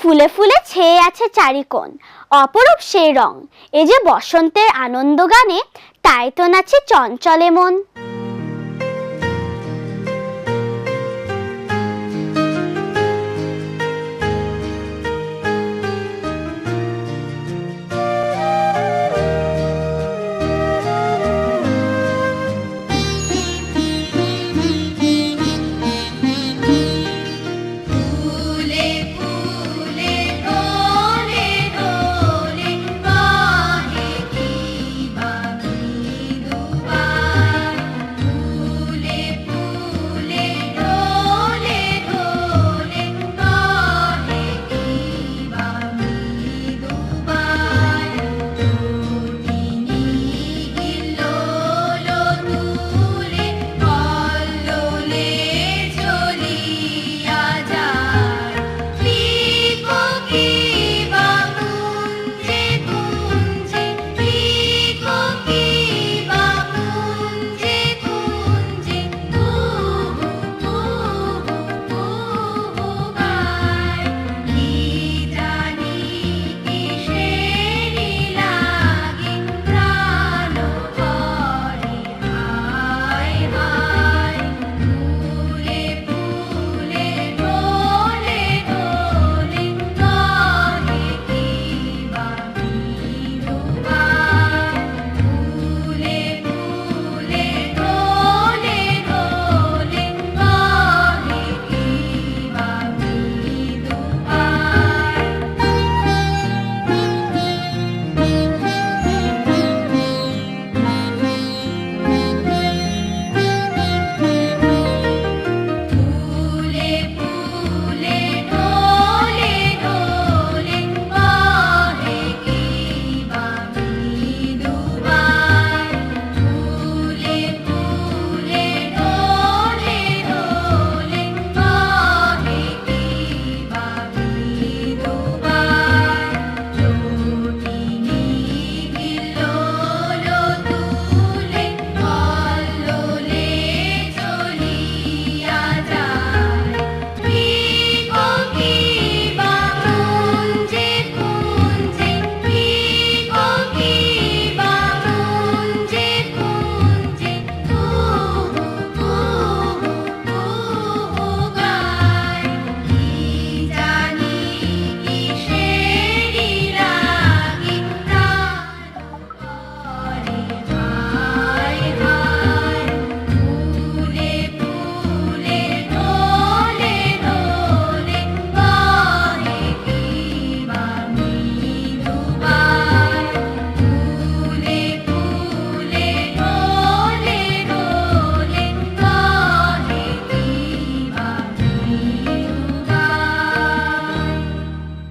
ফুলে ফুলে ছেয়ে আছে চারিকোণ, অপরূপ সেই রং। এ যে বসন্তের আনন্দ গানে তাই তো নাচে চঞ্চলে মন।